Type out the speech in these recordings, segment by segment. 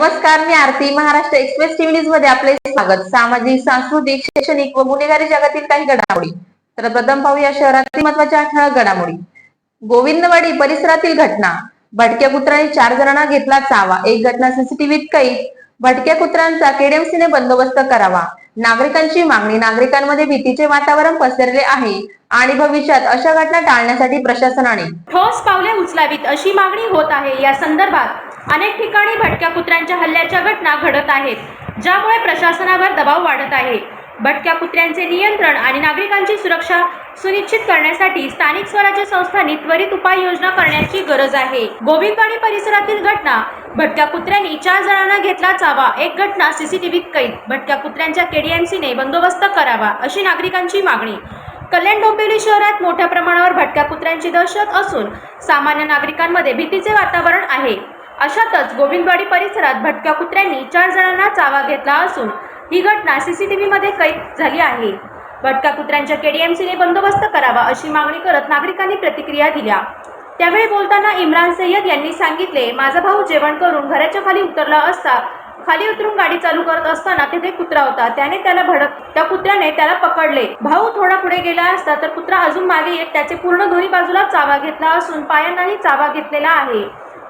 नमस्कार मी Aarti. Maharashtra express TV न्यूजमध्ये आपले स्वागत. सामाजिक सांस्कृतिक शैक्षणिक व गुन्हेगारी जगातील काही घडामोडी. तर प्रथम पाहूया शहरातील महत्त्वाच्या ठळक घडामोडी. गोविंदवाडी परिसरातील घटना. भटक्या कुत्र्याने चार जणांना घेतला चावा. एक घटना सीसीटीव्हीत कैद. भटक्या कुत्र्यांचा केडीएमसीने बंदोबस्त करावा. नागरिकांची मागणी. नागरिकांमध्ये भीतीचे वातावरण पसरले आहे आणि भविष्यात अशा घटना टाळण्यासाठी प्रशासनाने ठोस पावले उचलावीत अशी मागणी होत आहे. या संदर्भात अनेक ठिकाणी भटक्या कुत्र्यांच्या हल्ल्याच्या घटना घडत आहेत ज्यामुळे प्रशासनावर दबाव वाढत आहे. भटक्या कुत्र्यांचे नियंत्रण आणि नागरिकांची सुरक्षा सुनिश्चित करण्यासाठी स्थानिक स्वराज्य संस्थांनी त्वरित उपाययोजना करण्याची गरज आहे. गोविंदवाडी परिसरातील घटना भटक्या कुत्र्यांनी चार जणांना घेतला चावा एक घटना सीसीटीव्हीत कैद भटक्या कुत्र्यांच्या केडीएमसीने बंदोबस्त करावा अशी नागरिकांची मागणी. कल्याण डोंबिवली शहरात मोठ्या प्रमाणावर भटक्या कुत्र्यांची दहशत असून सामान्य नागरिकांमध्ये भीतीचे वातावरण आहे. अशातच गोविंदवाडी परिसरात भटक्या कुत्र्यांनी चार जणांना चावा घेतला असून ही घटना सीसीटीव्ही मध्ये कैद झाली आहे. भटक्या कुत्र्यांच्या केडीएमसीने बंदोबस्त करावा अशी मागणी करत नागरिकांनी प्रतिक्रिया दिल्या. त्यावेळी बोलताना इम्रान सय्यद यांनी सांगितले माझा भाऊ जेवण करून घराच्या खाली उतरला असता खाली उतरून गाडी चालू करत असताना तिथे कुत्रा होता. त्याने त्याला भडक त्या कुत्र्याने त्याला पकडले. भाऊ थोडा पुढे गेला असता तर कुत्रा अजून मागे येत त्याचे पूर्ण दोन्ही बाजूला चावा घेतला असून पायांनाही चावा घेतलेला आहे.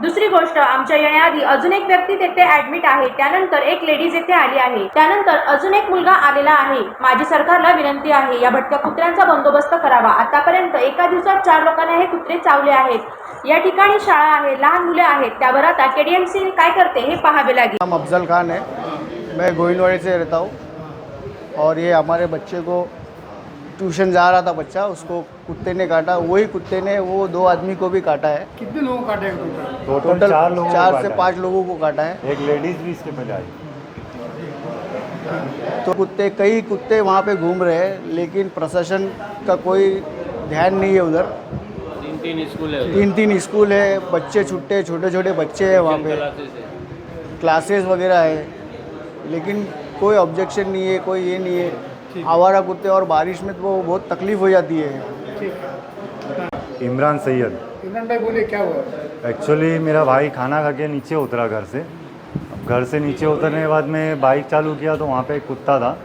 दुसरी गोष्ट आमच्या येण्याआधी अजून एक व्यक्ती तेथे ऍडमिट आहे. त्यानंतर एक लेडीज येथे आली आहे. त्यानंतर अजून एक मुलगा आलेला आहे. माझी सरकारला विनंती आहे या भटक्या कुत्र्यांचा बंदोबस्त करावा. आतापर्यंत एका दिवसात चार लोकांना हे कुत्रे चावले आहेत. या ठिकाणी शाळा आहे लहान मुले आहेत. त्यावर आता केडीएमसी काय करते हे पाहावे लागेल. अफजल खान है मैं गोविंदवाड़ी से रहता हूँ। और ये हमारे बच्चे को ट्यूशन जा रहा था बच्चा उसको कुत्ते ने काटा वही कुत्ते ने वो दो आदमी को भी काटा है। कितने लोगों को काटेगा टोटल टोटल चार लोगों चार से। पाँच लोगों को काटा है। एक लेडीज़ भी इसके आई तो कुत्ते कई कुत्ते वहाँ पे घूम रहे हैं लेकिन प्रशासन का कोई ध्यान नहीं है उधर। तीन तीन स्कूल है तीन तीन स्कूल है बच्चे छुट्टे छोटे छोटे बच्चे हैं वहाँ पे। क्लासेस वगैरह है लेकिन कोई ऑब्जेक्शन नहीं है कोई ये नहीं है। आवारा कुत्ते और बारिश में तो वो बहुत तकलीफ़ हो जाती है। इमरान सैयद। इमरान भाई बोले क्या हुआ? एक्चुअली मेरा भाई खाना खा के नीचे उतरा घर से। अब घर से नीचे उतरने के बाद में बाइक चालू किया तो वहाँ पे एक कुत्ता था।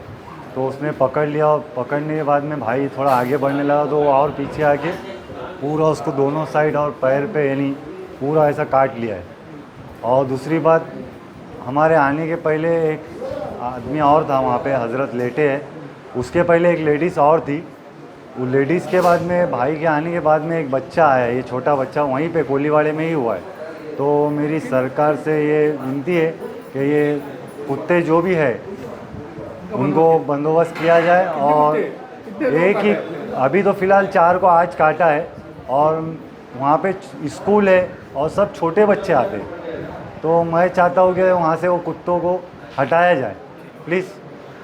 तो उसने पकड़ लिया और पकड़ने के बाद में भाई थोड़ा आगे बढ़ने लगा तो वो और पीछे आके पूरा उसको दोनों साइड और पैर पे यानी पूरा ऐसा काट लिया है। और दूसरी बात हमारे आने के पहले एक आदमी और था वहाँ पे हज़रत लेटे है। उसके पहले एक लेडीज़ और थी। वो लेडीज़ के बाद में भाई के आने के बाद में एक बच्चा आया ये छोटा बच्चा वहीं पे कोलीवाड़े में ही हुआ है। तो मेरी सरकार से ये विनती है कि ये कुत्ते जो भी है उनको बंदोबस्त किया जाए और एक ही अभी तो फ़िलहाल चार को आज काटा है और वहाँ पे स्कूल है और सब छोटे बच्चे आते हैं। तो मैं चाहता हूँ कि वहाँ से वो कुत्तों को हटाया जाए। प्लीज़।